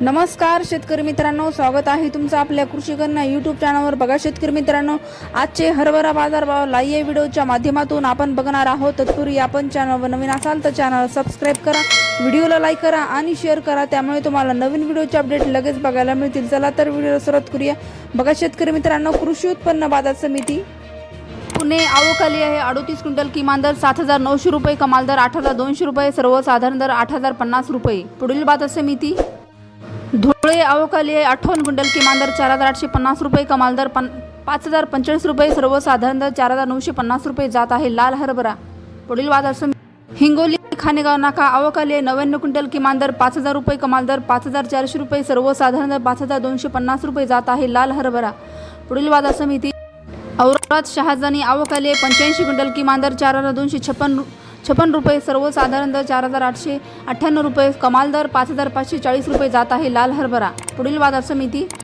नमस्कार शेतकरी मित्रांनो. स्वागत आहे तुमचं आपल्या कृषी यूट्यूब चॅनलवर बघा शेतकरी मित्रांनो आजचे हरभरा बाजारभाव लाईव्ह व्हिडिओच्या माध्यमातून आपण बघणार आहोत. तत्पूर्वी आपण चॅनलवर नवीन असाल तर चॅनल सबस्क्राईब करा व्हिडिओला लाईक करा आणि शेअर करा. त्यामुळे तुम्हाला नवीन व्हिडिओचे अपडेट लगेच बघायला मिळतील. चला तर व्हिडिओला सुरुवात करूया. बघा शेतकरी मित्रांनो कृषी उत्पन्न बाजार समिती पुणे आवोखाली आहे. अडोतीस क्विंटल किमान दर सात हजार नऊशे रुपये कमाल दर आठ हजार दोनशे रुपये सर्वसाधारण दर आठ हजार पन्नास रुपये. पुढील बाजार समिती धुळे अवकाली आहे अठ्ठावन्न क्विंटल किमान दर चार हजार आठशे पन्नास रुपये कमाल दर पन पाच हजार पंचेचाळीस रुपये सर्वसाधारण दर चार हजार नऊशे पन्नास रुपये जात आहे लाल हरभरा. पुढील वाद असून हिंगोली खानेगाव नाका अवकाली आहे नव्याण्णव क्विंटल किमान दर पाच हजार रुपये कमाल दर पाच हजार चारशे रुपये सर्वसाधारण दर पाच हजार दोनशे पन्नास रुपये जात आहे लाल हरभरा. पुढील बाजार समिती औरंगाबाद शहाजानी अवकाली आहे पंच्याऐंशी क्विंटल किमान दर चार हजार दोनशे छप्पन छप्पन रुपये सर्वसाधारण दर चार हजार आठशे अठ्ठ्याण्णव रुपये कमाल दर पाच हजार पाचशे चाळीस रुपये जात आहे लाल हरभरा. पुढील बाजार समिती